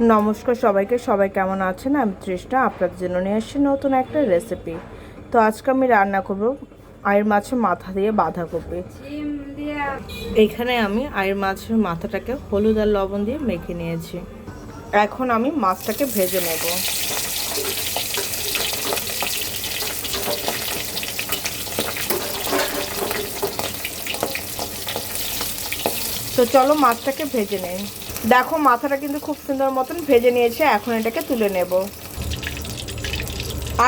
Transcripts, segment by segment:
নমস্কার সবাইকে, সবাই কেমন আছেন? আমি তৃষ্ণা, আপনাদের জন্য নিয়ে এসেছি নতুন একটা রেসিপি তো আজকে আমি রান্না করব আয়ের মাছের মাথা দিয়ে বাঁধাকপি। এখানে আমি আয়ের মাছের মাথাটাকে হলুদ আর লবণ দিয়ে মেখে নিয়েছি। এখন আমি মাছটাকে ভেজে নেব। তো চলো মাছটাকে ভেজে নেই। দেখো মাথাটা কিন্তু খুব সুন্দর মতন ভেজে নিয়েছে, এখন এটাকে তুলে নেব।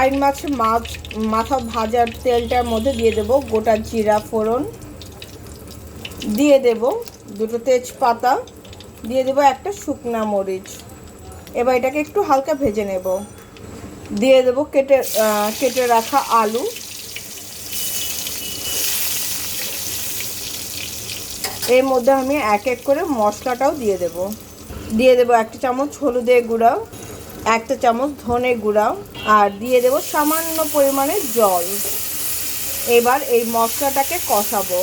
আইন মাছ মাছ, মাথা ভাজার তেলটার মধ্যে দিয়ে দেব গোটা জিরা ফোড়ন। দিয়ে দেব দুটো তেজপাতা, দিয়ে দেব একটা শুকনা মরিচ। এবার এটাকে একটু হালকা ভেজে নেব। দিয়ে দেব কেটে কেটে রাখা আলু। এর মধ্যে আমি এক এক করে মশলাটাও দিয়ে দেব। দিয়ে দেব একটা চামচ হলুদের গুঁড়া একটা চামচ ধনে গুঁড়া আর দিয়ে দেব সামান্য পরিমাণে জল। এবার এই মশলাটাকে কষাবো।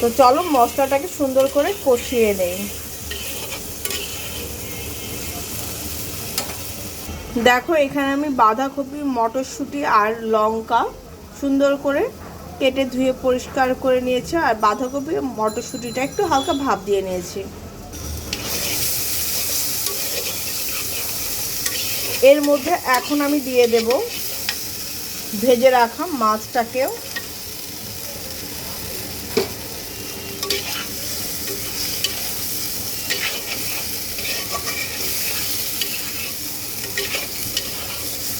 তো চলো মশলাটাকে সুন্দর করে কষিয়ে নেই। দেখো, এখানে আমি বাঁধাকপি, মটরশুঁটি আর লঙ্কা সুন্দর করে কেটে ধুয়ে পরিষ্কার করে নিয়েছি আর বাঁধাকপি, মটরশুঁটিটা একটু হালকা ভাপ দিয়ে নিয়েছি। এর মধ্যে এখন আমি দিয়ে দেব ভেজে রাখা মাছটাকেও।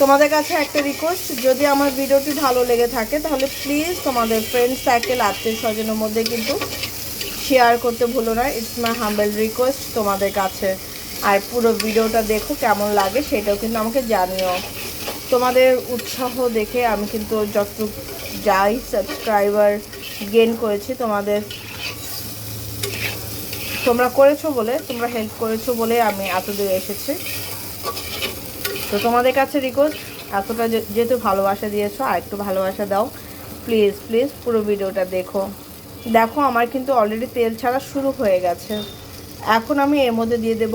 তোমাদের কাছে একটা রিকোয়েস্ট যদি আমার ভিডিওটি ভালো লেগে থাকে, তাহলে প্লিজ তোমাদের ফ্রেন্ড সার্কেল আত্মীয় স্বজনের মধ্যে কিন্তু শেয়ার করতে ভুলো না। ইটস মাই হাম্বেল রিকোয়েস্ট তোমাদের কাছে। আর পুরো ভিডিওটা দেখো কেমন লাগে, সেটাও কিন্তু আমাকে জানিও। তোমাদের উৎসাহ দেখে আমি কিন্তু যতটুকু যাই সাবস্ক্রাইবার গেন করেছি, তোমাদের তোমরা করেছ বলে, তোমরা হেল্প করেছ বলে আমি এত দূরে এসেছি। তো তোমাদের কাছে রিকোয়েস্ট এতটা যেহেতু ভালোবাসা দিয়েছ, আর একটু ভালোবাসা দাও। প্লিজ প্লিজ পুরো ভিডিওটা দেখো। দেখো, আমার কিন্তু অলরেডি তেল ছাড়া শুরু হয়ে গেছে। এখন আমি এর মধ্যে দিয়ে দেব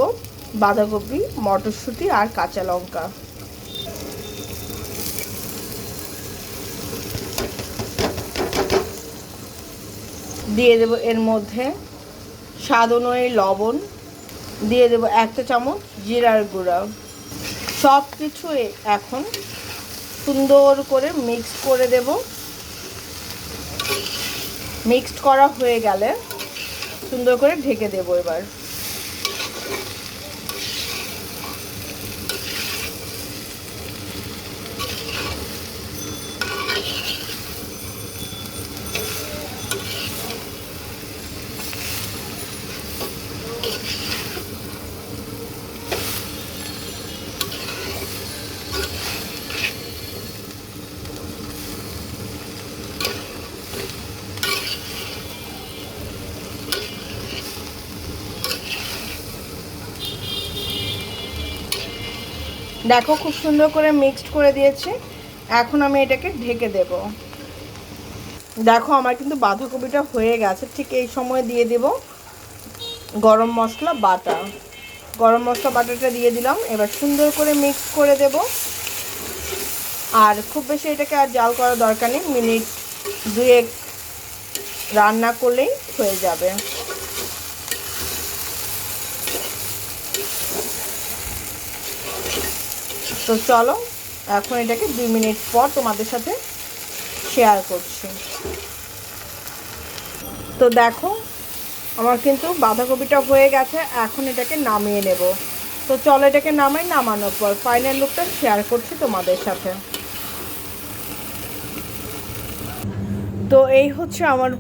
বাঁধাকপি, মটরশুঁটি আর কাঁচা লঙ্কা। দিয়ে দেব এর মধ্যে স্বাদ অনুযায়ী লবণ। দিয়ে দেব একটা চামচ জিরার গুঁড়া। সব কিছু এখন সুন্দর করে মিক্স করে দেব। মিক্সড করা হয়ে গেলে সুন্দর করে ঢেকে দেব এবার। দেখো, খুব সুন্দর করে মিক্সড করে দিয়েছি। এখন আমি এটাকে ঢেকে দেব। দেখো, আমার কিন্তু বাঁধাকপিটা হয়ে গেছে। ঠিক এই সময় দিয়ে দেব গরম মশলা, বাটা। গরম মশলা, বাটাটা দিয়ে দিলাম। এবার সুন্দর করে মিক্স করে দেব। আর খুব বেশি এটাকে আর জাল করার দরকার নেই। মিনিট দুয়েক রান্না করলেই হয়ে যাবে। তো চলো, এখন এটাকে দুই মিনিট পর তোমাদের সাথে শেয়ার করছি। তো দেখো, আমার কিন্তু বাঁধাকপিটা হয়ে গেছে, এখন এটাকে নামিয়ে নেব। তো চলো এটাকে নামাই, নামানোর পর ফাইনাল লুকটা শেয়ার করছি তোমাদের সাথে। তো এই হচ্ছে আমার,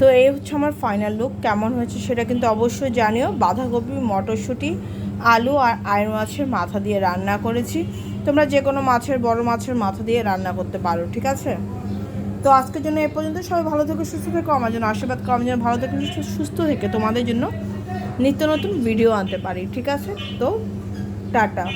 তো এই হচ্ছে আমার ফাইনাল লুক কেমন হয়েছে সেটা কিন্তু অবশ্যই জানিও। বাঁধাকপি, মটরশুঁটি আলু আর আয়ের মাছের মাথা দিয়ে রান্না করেছি। তোমরা যে কোনো মাছের, বড় মাছের মাথা দিয়ে রান্না করতে পারো, ঠিক আছে? তো আজকের জন্য এ পর্যন্ত। সবাই ভালো থেকে, সুস্থ থেকে, আমার জন্য আশীর্বাদ করো আমার জন্য ভালো থেকে সুস্থ থেকে তোমাদের জন্য নিত্য নতুন ভিডিও আনতে পারি, ঠিক আছে? তো টাটা।